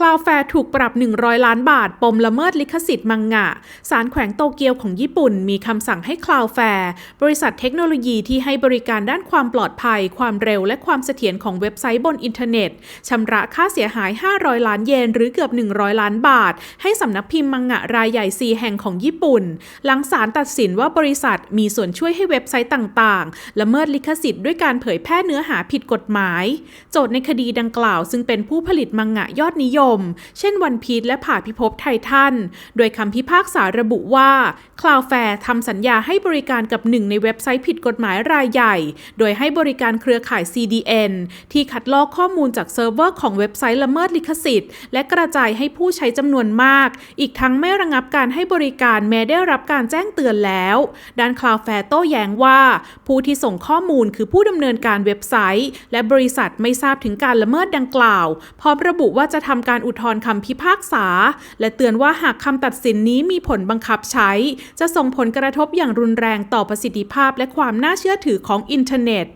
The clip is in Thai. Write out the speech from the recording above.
คลาวแฟร์ถูกปรับ 100 ล้านบาท ปมละเมิดลิขสิทธิ์มังงะ ศาลแขวงโตเกียวของญี่ปุ่น มีคำสั่งให้คลาวแฟร์บริษัทเทคโนโลยีที่ให้บริการด้านความปลอดภัย ความเร็ว และความเสถียรของเว็บไซต์บนอินเทอร์เน็ต ชำระค่าเสียหาย 500 ล้านเยน หรือเกือบ 100 ล้านบาท ให้สำนักพิมพ์มังงะรายใหญ่ 4 แห่งของญี่ปุ่น หลังศาลตัดสินว่าบริษัทมีส่วนช่วยให้เว็บไซต์ต่างๆ ละเมิดลิขสิทธิ์ด้วยการเผยแพร่เนื้อหาผิดกฎหมาย โจทย์ในคดีดังกล่าว ซึ่งเป็นผู้ผลิตมังงะยอดนิยมเช่นวันพี e และผ่าพิภพไททัน โดยคำพิพากษาระบุว่า Cloudflare ทำสัญญาให้บริการกับหนึ่งในเว็บไซต์ผิดกฎหมายรายใหญ่ โดยให้บริการเครือข่าย CDN ที่คัดลอกข้อมูลจากเซิร์ฟเวอร์ของเว็บไซต์ละเมิดลิขสิทธิ์ และกระจายให้ผู้ใช้จำนวนมาก อีกทั้งไม่ระงับการให้บริการแม้ได้รับการแจ้งเตือนแล้วด้าน Cloudflare โต้แย้งว่า ผู้ที่ส่งข้อมูลคือผู้ดำเนินการเว็บไซต์ และบริษัทไม่ทราบถึงการละเมิดดังกล่าว พร้อมระบุว่าจะทำการการอุทธรณ์คำพิพากษา และเตือนว่าหากคำตัดสินนี้มีผลบังคับใช้ จะส่งผลกระทบอย่างรุนแรงต่อประสิทธิภาพและความน่าเชื่อถือของอินเทอร์เน็ต